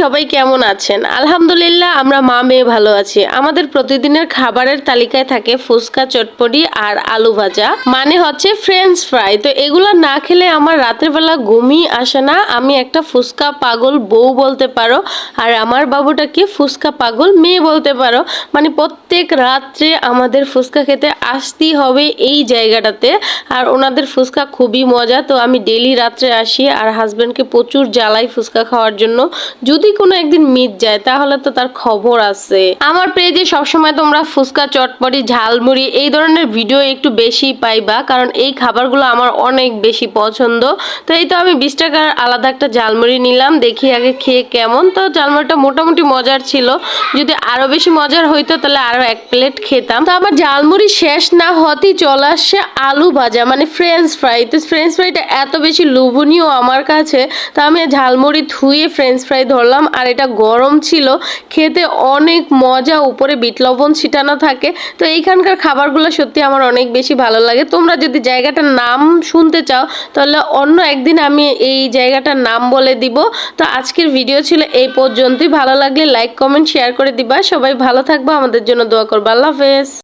সবাই কেমন আছেন? আলহামদুলিল্লাহ, আমরা মা মেয়ে ভালো আছি। আমাদের প্রতিদিনের খাবারের তালিকায় থাকে ফুচকা, চটপটি আর আলু ভাজা। মানে হচ্ছে ফ্রেঞ্চ ফ্রাই তো এগুলো না খেলে আমার রাতের বেলা ঘুমই আসে না। আমি একটা ফুচকা পাগল বউ বলতে পারো আর আমার বাবুটাকে ফুচকা পাগল মেয়ে বলতে পারো। মানে প্রত্যেক রাত্রে আমাদের ফুচকা খেতে আসতেই হবে এই জায়গাটাতে। আর ওনাদের ফুচকা খুবই মজা। তো আমি ডেলি রাত্রে আসি আর হাজব্যান্ডকে প্রচুর জ্বালাই ফুচকা খাওয়ার জন্য। যদি কোনো একদিন মিট যায়, তাহলে তো তার খবর আছে। আমার পেজে সবসময় তোমরা ফুচকা, চটপটি, ঝালমুড়ি এই ধরনের ভিডিও একটু বেশি পাইবা, কারণ এই খাবারগুলো আমার অনেক বেশি পছন্দ। তো এই তো আমি বিশ টাকার আলাদা একটা ঝালমুড়ি নিলাম, দেখি আগে খেয়ে কেমন। তো ঝালমুড়িটা মোটামুটি মজার ছিল। যদি আরও বেশি মজার হইতো, তাহলে আরও এক প্লেট খেতাম। তো আমার ঝালমুড়ি শেষ না হতেই চলে আসছে আলু ভাজা মানে ফ্রেঞ্চ ফ্রাই তো ফ্রেঞ্চ ফ্রাইটা এত বেশি লোভনীয় আমার কাছে, তো আমি ঝালমুড়ি ধুয়ে ফ্রেঞ্চ ফ্রাই ধরলাম। আর এটা গরম ছিল। খেতে অনেক মজা, উপরে বিট লবণ ছিটানো থাকে। তো এইখানকার খাবারগুলো সত্যি আমার অনেক বেশি ভালো লাগে। তোমরা যদি জায়গাটার নাম শুনতে চাও, তাহলে অন্য একদিন আমি এই জায়গাটার নাম বলে দিব। তো আজকের ভিডিও ছিল এই পর্যন্তই। ভালো লাগলে লাইক, কমেন্ট, শেয়ার করে দিবা। সবাই ভালো থাকবা। আমাদের জন্য দোয়া করবা। আল্লাহ হাফেজ।